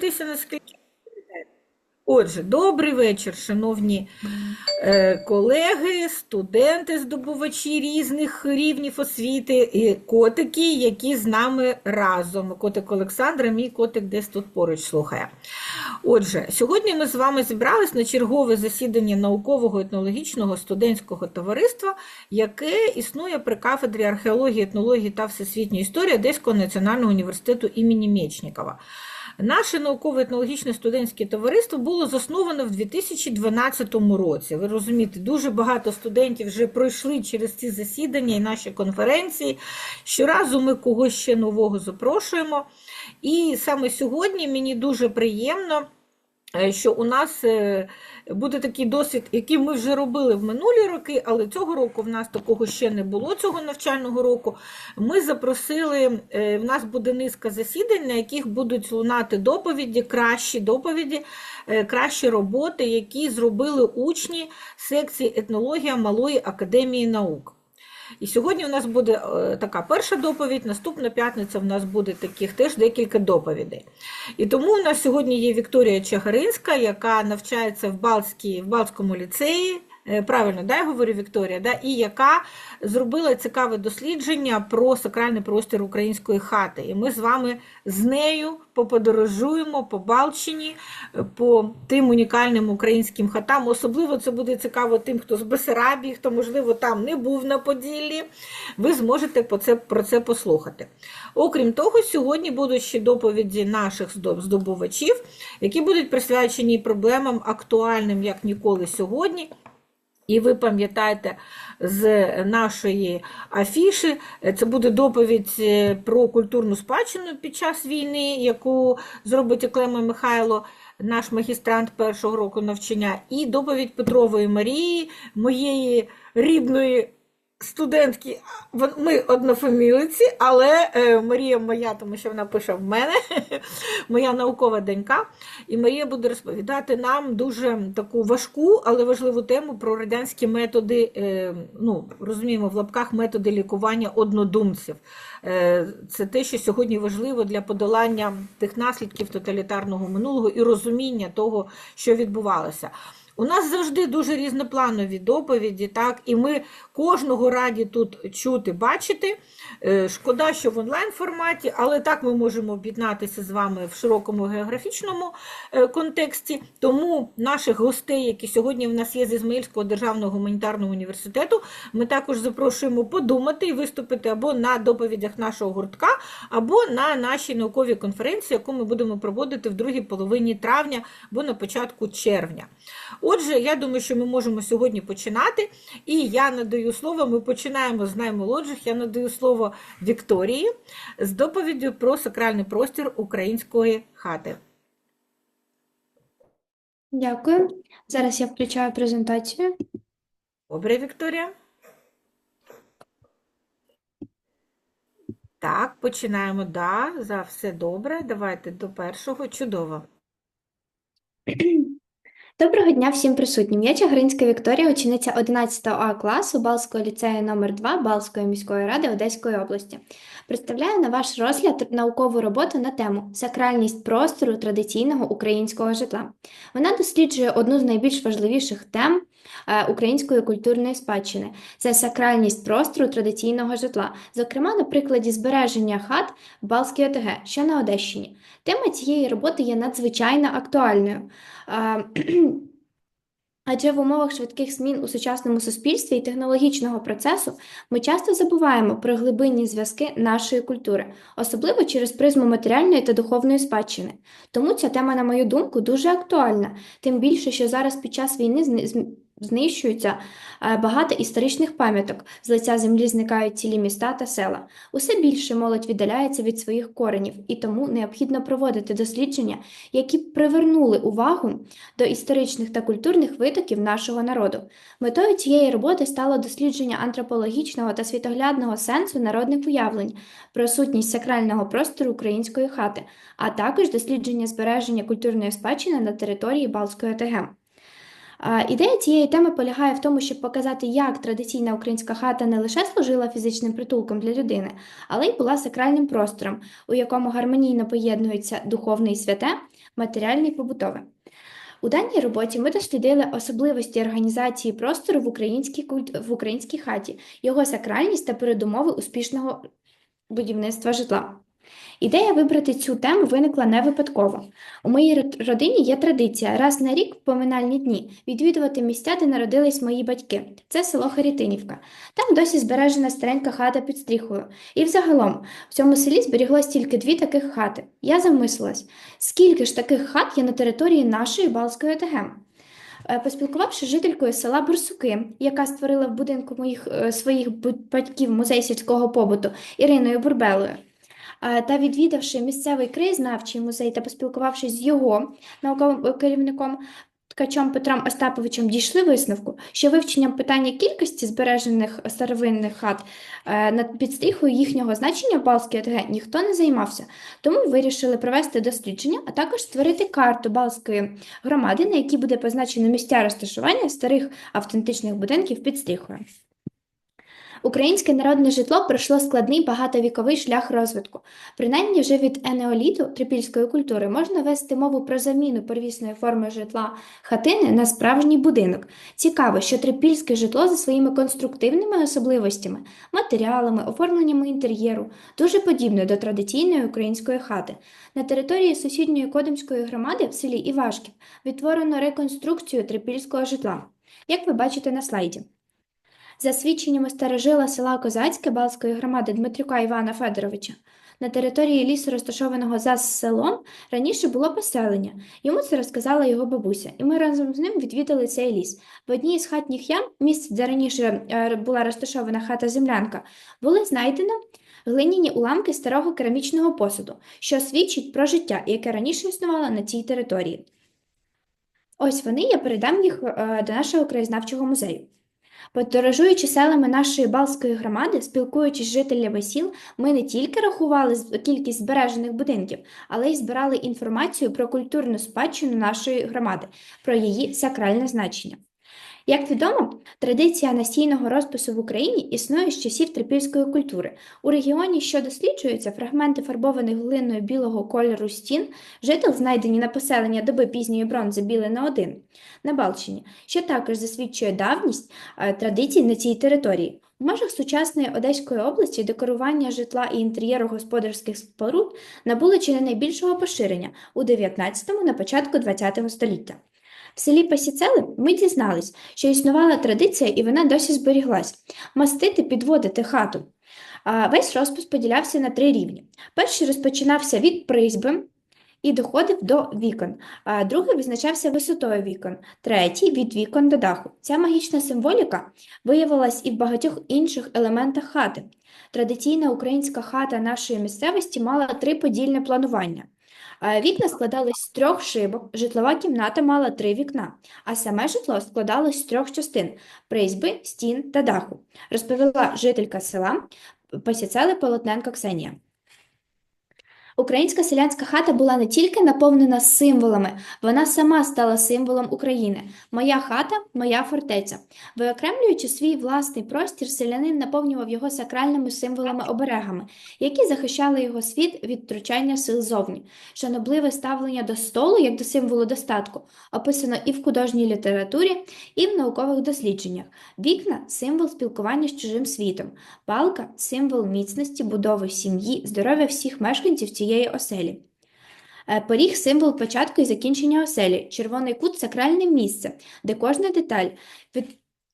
Дивіться, наскільки. Отже, добрий вечір, шановні е, колеги, студенти, здобувачі різних рівнів освіти і котики, які з нами разом. Котик Олександра, мій котик десь тут поруч слухає. Отже, сьогодні ми з вами зібрались на чергове засідання наукового етнологічного студентського товариства, яке існує при кафедрі археології, етнології та всесвітньої історії Одеського національного університету імені Мєчнікова. Наше науково-етнологічне студентське товариство було засновано в 2012 році. Ви розумієте, дуже багато студентів вже пройшли через ці засідання і наші конференції. Щоразу ми когось ще нового запрошуємо. І саме сьогодні мені дуже приємно. Е, Що у нас е, буде такий досвід, який ми вже робили в минулі роки, але цього року в нас такого ще не було цього навчального року. Ми запросили, е, в нас буде низка засідань, на яких будуть лунати доповіді, кращі доповіді, кращі роботи, які зробили учні секції етнологія Малої академії наук. І сьогодні у нас буде е, така перша доповідь, наступна п'ятниця в нас буде таких теж декілька доповідей. І тому у нас сьогодні є Вікторія Чагаринська, яка навчається в, Балтській, в Балтському ліцеї. Е, Правильно, да, я говорю Вікторія, да? і яка зробила цікаве дослідження про сакральний простір української хати. І ми з вами з нею поподорожуємо по Балчині, е, по тим унікальним українським хатам. Особливо це буде цікаво тим, хто з Бесарабії, хто, можливо, там не був на Поділлі. Ви зможете про це послухати. Окрім того, сьогодні будуть ще доповіді наших здобувачів, які будуть присвячені проблемам актуальним як ніколи сьогодні. І ви пам'ятаєте з нашої афіші, е, це буде доповідь е, про культурну спадщину під час війни, яку зробить Оклема Михайло, наш магістрант першого року навчання, і доповідь Петрової Марії, моєї рідної студентки. Ми однофамілиці, але е, Марія моя, тому що вона пише в мене, моя наукова донька. І Марія буде розповідати нам дуже таку важку, але важливу тему про радянські методи, е, ну, розуміємо, в лапках методи лікування однодумців. Е, Це те, що сьогодні важливо для подолання тих наслідків тоталітарного минулого і розуміння того, що відбувалося. У нас завжди дуже різнопланові доповіді, так, і ми кожного раді тут чути, бачити. Е, Шкода, що в онлайн форматі, але так ми можемо об'єднатися з вами в широкому географічному е, контексті. Тому наших гостей, які сьогодні в нас є з Ізмаїльського державного гуманітарного університету, ми також запрошуємо подумати і виступити або на доповідях нашого гуртка, або на нашій науковій конференції, яку ми будемо проводити в другій половині травня або на початку червня. Отже, я думаю, що ми можемо сьогодні починати. І я надаю слово, ми починаємо з наймолодших. Я надаю слово Вікторії з доповіддю про сакральний простір української хати. Дякую. Зараз я включаю презентацію. Добре, Вікторія? Так, починаємо. Да, за все добре. Давайте до першого. Чудово. Доброго дня всім присутнім. Я Чагринська Вікторія, учениця 11 А класу Балського ліцею номер 2 Балської міської ради Одеської області. Представляю на ваш розгляд наукову роботу на тему Сакральність простору традиційного українського житла. Вона досліджує одну з найбільш важливіших тем української культурної спадщини це сакральність простору традиційного житла, зокрема на прикладі збереження хат в Балтській ОТГ, що на Одещині. Тема цієї роботи є надзвичайно актуальною. Адже в умовах швидких змін у сучасному суспільстві і технологічного процесу ми часто забуваємо про глибинні зв'язки нашої культури, особливо через призму матеріальної та духовної спадщини. Тому ця тема, на мою думку, дуже актуальна, тим більше, що зараз під час війни зни- зм- знищується е, багато історичних пам'яток, з лиця землі зникають цілі міста та села. Усе більше молодь віддаляється від своїх коренів, і тому необхідно проводити дослідження, які привернули увагу до історичних та культурних витоків нашого народу. Метою цієї роботи стало дослідження антропологічного та світоглядного сенсу народних уявлень про сутність сакрального простору української хати, а також дослідження збереження культурної спадщини на території Балтської ОТГ. Ідея цієї теми полягає в тому, щоб показати, як традиційна українська хата не лише служила фізичним притулком для людини, але й була сакральним простором, у якому гармонійно поєднуються духовне і святе, матеріальне і побутове. У даній роботі ми дослідили особливості організації простору в українській, культ- в українській хаті, його сакральність та передумови успішного будівництва житла. Ідея вибрати цю тему виникла не випадково. У моїй родині є традиція раз на рік в поминальні дні відвідувати місця, де народились мої батьки. Це село Харитинівка. Там досі збережена старенька хата під стріхою. І взагалом в цьому селі зберіглось тільки дві таких хати. Я замислилась, скільки ж таких хат є на території нашої Балської ОТГ? Е, Поспілкувавши з жителькою села Бурсуки, яка створила в будинку моїх е, своїх батьків музей сільського побуту Іриною Бурбелою, та відвідавши місцевий краєзнавчий музей та поспілкувавшись з його науковим е, керівником Ткачом Петром Остаповичем, дійшли висновку, що вивченням питання кількості збережених старовинних хат е, над підстріхою їхнього значення в Балській ОТГ ніхто не займався. Тому вирішили провести дослідження, а також створити карту Балської громади, на якій буде позначено місця розташування старих автентичних будинків під стріхою. Українське народне житло пройшло складний багатовіковий шлях розвитку. Принаймні вже від енеоліту трипільської культури можна вести мову про заміну первісної форми житла хатини на справжній будинок. Цікаво, що трипільське житло за своїми конструктивними особливостями, матеріалами, оформленнями інтер'єру дуже подібне до традиційної української хати. На території сусідньої Кодимської громади в селі Івашків відтворено реконструкцію трипільського житла, як ви бачите на слайді. За свідченнями старожила села Козацьке Балської громади Дмитрюка Івана Федоровича, на території лісу, розташованого за селом, раніше було поселення. Йому це розказала його бабуся, і ми разом з ним відвідали цей ліс. В одній із хатніх ям, місце, де раніше е, була розташована хата-землянка, були знайдено глиняні уламки старого керамічного посуду, що свідчить про життя, яке раніше існувало на цій території. Ось вони, я передам їх е, до нашого краєзнавчого музею. Подорожуючи селами нашої Балської громади, спілкуючись з жителями сіл, ми не тільки рахували кількість збережених будинків, але й збирали інформацію про культурну спадщину нашої громади, про її сакральне значення. Як відомо, традиція настійного розпису в Україні існує з часів трипільської культури. У регіоні, що досліджуються, фрагменти фарбованих глиною білого кольору стін, жител, знайдені на поселення доби пізньої бронзи Білина 1 на Балчині, що також засвідчує давність е, традицій на цій території. В межах сучасної Одеської області декорування житла і інтер'єру господарських споруд набули чи не найбільшого поширення у 19-му на початку 20-го століття. В селі Пасіцели ми дізнались, що існувала традиція і вона досі зберіглась – мастити, підводити хату. Весь розпис поділявся на три рівні. Перший розпочинався від призьби і доходив до вікон, другий визначався висотою вікон, третій – від вікон до даху. Ця магічна символіка виявилась і в багатьох інших елементах хати. Традиційна українська хата нашої місцевості мала триподільне планування. Вікна складались з трьох шибок, житлова кімната мала три вікна, а саме житло складалось з трьох частин – призьби, стін та даху, розповіла жителька села Пасіцели Полотненко Ксенія. Українська селянська хата була не тільки наповнена символами, вона сама стала символом України. Моя хата – моя фортеця. Виокремлюючи свій власний простір, селянин наповнював його сакральними символами-оберегами, які захищали його світ від втручання сил зовні. Шанобливе ставлення до столу як до символу достатку описано і в художній літературі, і в наукових дослідженнях. Вікна – символ спілкування з чужим світом. Палка – символ міцності, будови сім'ї, здоров'я всіх мешканців цієї оселі. Е, Поріг – символ початку і закінчення оселі. Червоний кут – сакральне місце, де кожна деталь від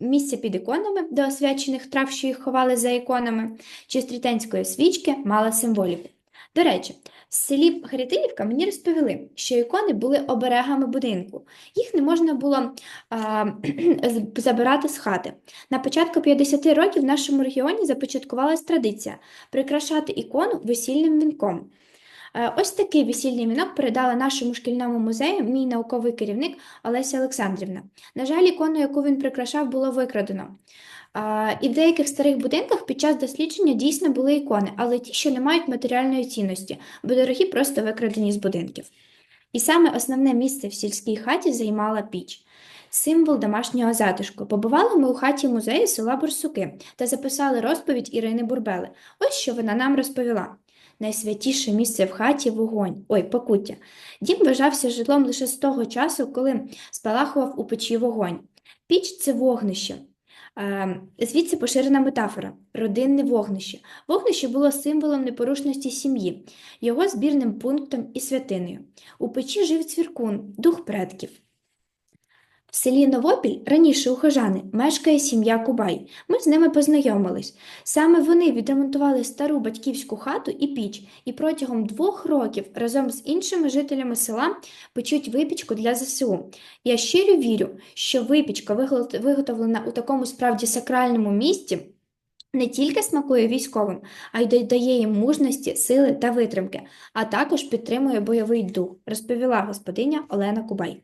місця під іконами до освячених трав, що їх ховали за іконами, чи стрітенської свічки мала символіку. До речі, в селі Харитинівка мені розповіли, що ікони були оберегами будинку. Їх не можна було а, забирати з хати. На початку 50 років в нашому регіоні започаткувалась традиція прикрашати ікону весільним вінком. Е, Ось такий весільний вінок передала нашому шкільному музею мій науковий керівник Олеся Олександрівна. На жаль, ікону, яку він прикрашав, було викрадено. І в деяких старих будинках під час дослідження дійсно були ікони, але ті, що не мають матеріальної цінності, бо дорогі просто викрадені з будинків. І саме основне місце в сільській хаті займала піч. Символ домашнього затишку. Побували ми у хаті музею села Бурсуки та записали розповідь Ірини Бурбели. Ось що вона нам розповіла. Найсвятіше місце в хаті вогонь, ой, покуття. Дім вважався житлом лише з того часу, коли спалахував у печі вогонь. Піч це вогнище. Звідси поширена метафора родинне вогнище. Вогнище було символом непорушності сім'ї, його збірним пунктом і святиною. У печі жив цвіркун, дух предків. В селі Новопіль, раніше ухожани, мешкає сім'я Кубай. Ми з ними познайомились. Саме вони відремонтували стару батьківську хату і піч, і протягом двох років разом з іншими жителями села печуть випічку для ЗСУ. Я щиро вірю, що випічка, виготовлена у такому справді сакральному місці, не тільки смакує військовим, а й додає їм мужності, сили та витримки, а також підтримує бойовий дух, розповіла господиня Олена Кубай.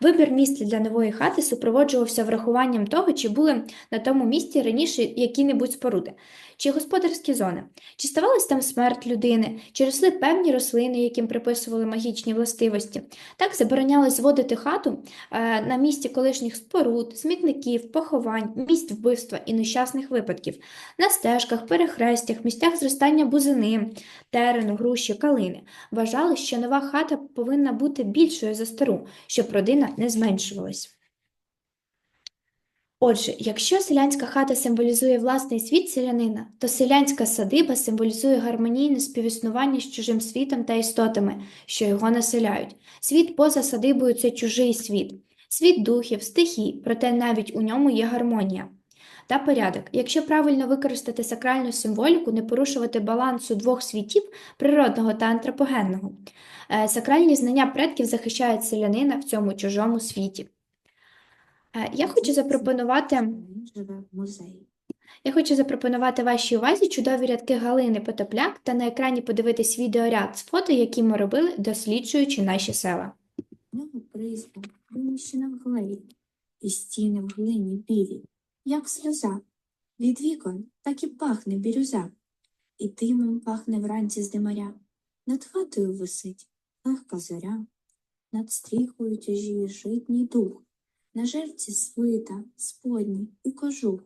Вибір місця для нової хати супроводжувався врахуванням того, чи були на тому місці раніше які-небудь споруди, чи господарські зони, чи ставалась там смерть людини, чи росли певні рослини, яким приписували магічні властивості. Так заборонялось зводити хату е, на місці колишніх споруд, смітників, поховань, місць вбивства і нещасних випадків, на стежках, перехрестях, місцях зростання бузини, терену, груші, калини. Вважали, що нова хата повинна бути більшою за стару, щоб родина не зменшувалась. Отже, якщо селянська хата символізує власний світ селянина, то селянська садиба символізує гармонійне співіснування з чужим світом та істотами, що його населяють. Світ поза садибою це чужий світ, світ духів, стихій, проте навіть у ньому є гармонія. Та порядок. Якщо правильно використати сакральну символіку, не порушувати балансу двох світів природного та антропогенного. Е, Сакральні знання предків захищають селянина в цьому чужому світі. Е, Я хочу запропонувати, я хочу запропонувати вашій увазі чудові рядки Галини Потопляк та на екрані подивитись відеоряд з фото, які ми робили, досліджуючи наші села. Призьба виміщена в глині, і стіни в глині білі, як сльоза. Від вікон так і пахне бірюза, і димом пахне вранці з димаря. Над хатою висить легка зоря, над стріхою тяжіє житній дух, на жерці свита, сподні і кожух,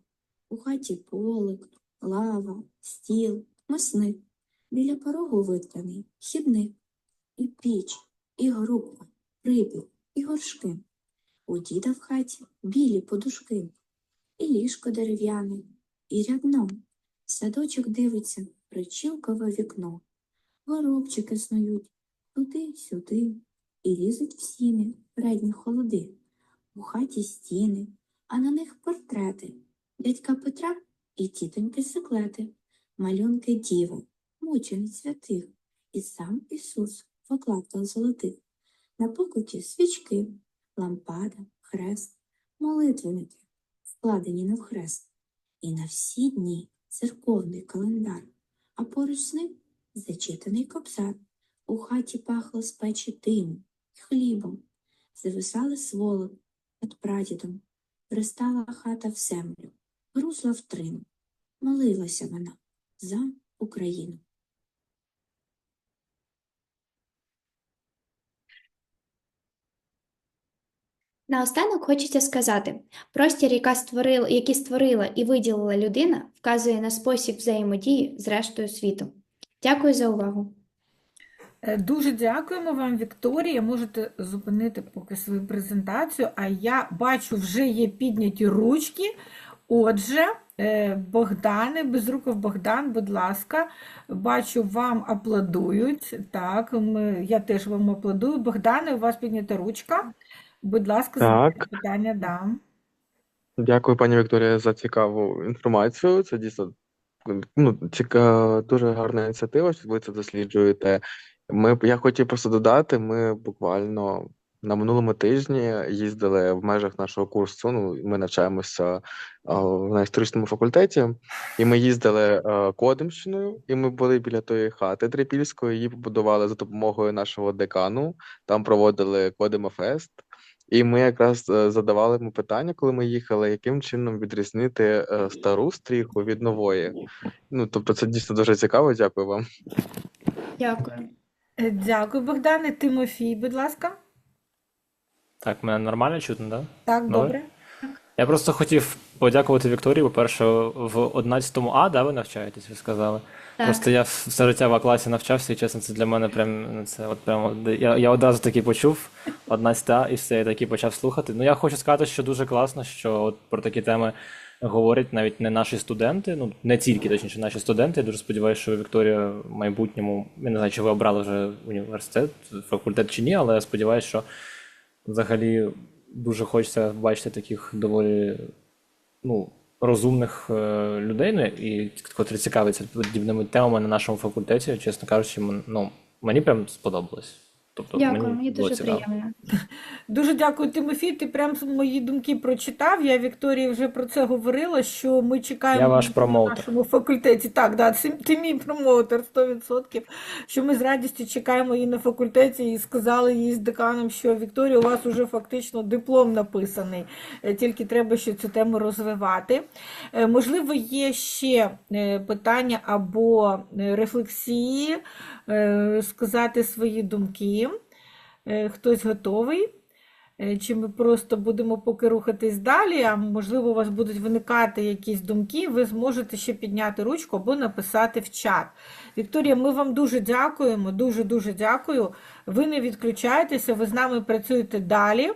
у хаті полик, лава, стіл, месник, біля порогу витраний хідник, і піч, і грубка, припів, і горшки. У діда в хаті білі подушки, і ліжко дерев'яне, і рядно. Садочок дивиться причілкове вікно. Горобчики снують туди-сюди, і лізуть в сіни передні холоди. У хаті стіни, а на них портрети дядька Петра і тітоньки секлети, малюнки діви, мучениць святих, і сам Ісус в окладках золотих. На покуті свічки, лампада, хрест, молитвенники, вкладені навхрест. І на всі дні церковний календар, а поруч з ним зачитаний кобзар. У хаті пахло з печі димом хлібом, зависали сволок над прадідом, пристала хата в землю, грузла в трину. Молилася вона за Україну. Наостанок хочеться сказати, простір, яка створила, який створила і виділила людина, вказує на спосіб взаємодії з рештою світу. Дякую за увагу. Е, Дуже дякуємо вам, Вікторія. Можете зупинити поки свою презентацію. А я бачу, вже є підняті ручки. Отже, е, Богдане, Безруков Богдан, будь ласка, бачу, вам аплодують. Так, ми, я теж вам аплодую. Богдане, у вас піднята ручка. Будь ласка, задавайте Так. питання дам. Дякую, пані Вікторія, за цікаву інформацію. Це дійсно ну, ціка, дуже гарна ініціатива, що ви це досліджуєте. Ми, я хотів просто додати, ми буквально на минулому тижні їздили в межах нашого курсу. Ну, ми навчаємося а, на історичному факультеті, і ми їздили а, Кодимщиною, і ми були біля тої хати Трипільської. Її побудували за допомогою нашого декану. Там проводили Кодимофест. І ми якраз е, задавали йому питання, коли ми їхали, яким чином відрізнити е, стару стріху від нової. Ну, тобто, це дійсно дуже цікаво. Дякую вам. Дякую. Е, Дякую, Богдане. Тимофій, будь ласка. Так, мене нормально чутно, да? Так, Добре. добре. Я просто хотів подякувати Вікторії, по-перше, в 11-му А, да, ви навчаєтесь, ви сказали. Так. Просто я все життя в А-класі навчався, і чесно, це для мене прям ну, це от прямо я, я одразу таки почув 11 А і все, я таки почав слухати. Ну я хочу сказати, що дуже класно, що от про такі теми говорять навіть не наші студенти, ну не тільки точніше наші студенти. Я дуже сподіваюся, що Вікторія в майбутньому, я не знаю, чи ви обрали вже університет, факультет чи ні, але я сподіваюся, що взагалі дуже хочеться бачити таких доволі ну, розумних е, людей, ну, і котрі цікавляться подібними темами на нашому факультеті, чесно кажучи, ну, мені прям сподобалось. Тобто Дякую, мені мені дуже цікаво. приємно. Дуже дякую, Тимофій. Ти прям мої думки прочитав. Я Вікторії вже про це говорила, що ми чекаємо Я ваш на промоутер. нашому факультеті. Так, да, це- ти мій промоутер 100%. Що ми з радістю чекаємо її на факультеті і сказали їй з деканом, що Вікторія, у вас уже фактично диплом написаний. Е, Тільки треба ще цю тему розвивати. Е, Можливо, є ще е, питання або рефлексії, сказати свої думки. Е, Хтось готовий? Е, Чи ми просто будемо поки рухатись далі, а можливо, у вас будуть виникати якісь думки, ви зможете ще підняти ручку або написати в чат. Вікторія, ми вам дуже дякуємо, дуже-дуже дякую. Ви не відключаєтеся, ви з нами працюєте далі.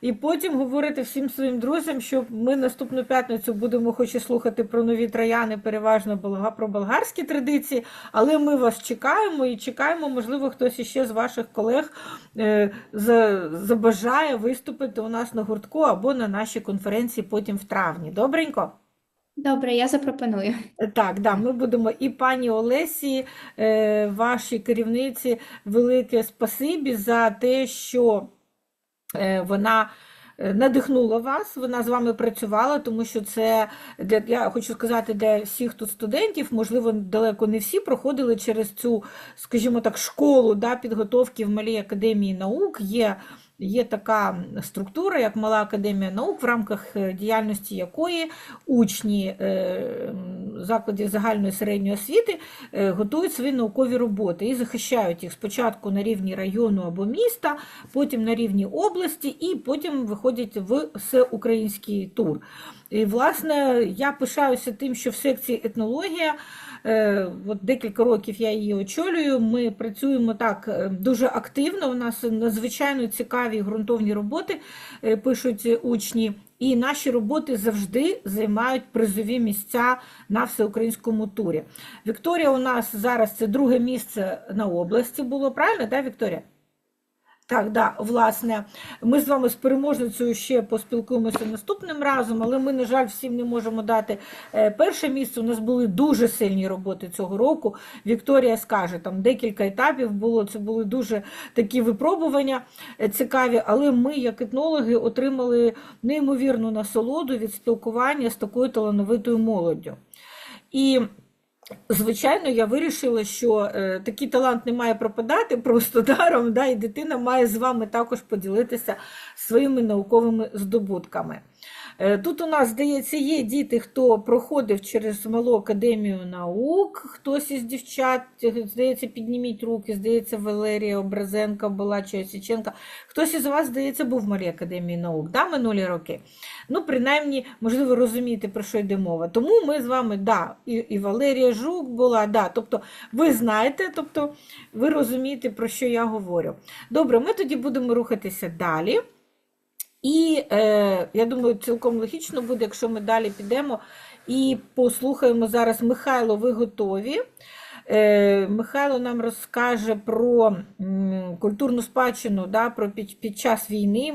І потім говорите всім своїм друзям, що ми наступну п'ятницю будемо хоч і слухати про нові трояни, переважно про болгарські традиції, але ми вас чекаємо і чекаємо, можливо, хтось іще з ваших колег е, забажає виступити у нас на гуртку або на нашій конференції потім в травні. Добренько? Добре, я запропоную. Так, да, ми будемо і пані Олесі, е, вашій керівниці, велике спасибі за те, що вона е, надихнула вас, вона з вами працювала, тому що це для, я хочу сказати, для всіх тут студентів, можливо, далеко не всі проходили через цю, скажімо так, школу да, підготовки в Малій академії наук. Є Є така структура, як Мала академія наук, в рамках е, діяльності якої учні е, закладів загальної середньої освіти е, готують свої наукові роботи і захищають їх спочатку на рівні району або міста, потім на рівні області, і потім виходять в всеукраїнський тур. І, власне, я пишаюся тим, що в секції етнологія, е, от декілька років я її очолюю, ми працюємо так е, дуже активно. У нас надзвичайно цікаві ґрунтовні роботи е, пишуть учні. І наші роботи завжди займають призові місця на всеукраїнському турі. Вікторія у нас зараз це друге місце на області було, правильно, так, Вікторія? Так, да, власне, ми з вами з переможницею ще поспілкуємося наступним разом, але ми, на жаль, всім не можемо дати е, перше місце. У нас були дуже сильні роботи цього року. Вікторія скаже, там декілька етапів було, це були дуже такі випробування е, цікаві, але ми, як етнологи, отримали неймовірну насолоду від спілкування з такою талановитою молоддю. І Звичайно, я вирішила, що е, такий талант не має пропадати просто даром, да, і дитина має з вами також поділитися своїми науковими здобутками. Е, Тут у нас, здається, є діти, хто проходив через Малу академію наук, хтось із дівчат, здається, підніміть руки, здається, Валерія Образенка була чи Осіченка. Хтось із вас, здається, був в Малій академії наук, да, минулі роки? Ну, принаймні, можливо, розумієте, про що йде мова. Тому ми з вами, да, і, і Валерія Жук була, да, тобто ви знаєте, тобто ви розумієте, про що я говорю. Добре, ми тоді будемо рухатися далі. І е, я думаю, цілком логічно буде, якщо ми далі підемо і послухаємо зараз Михайло, ви готові? Е, Михайло нам розкаже про культурну спадщину да, про під, під час війни.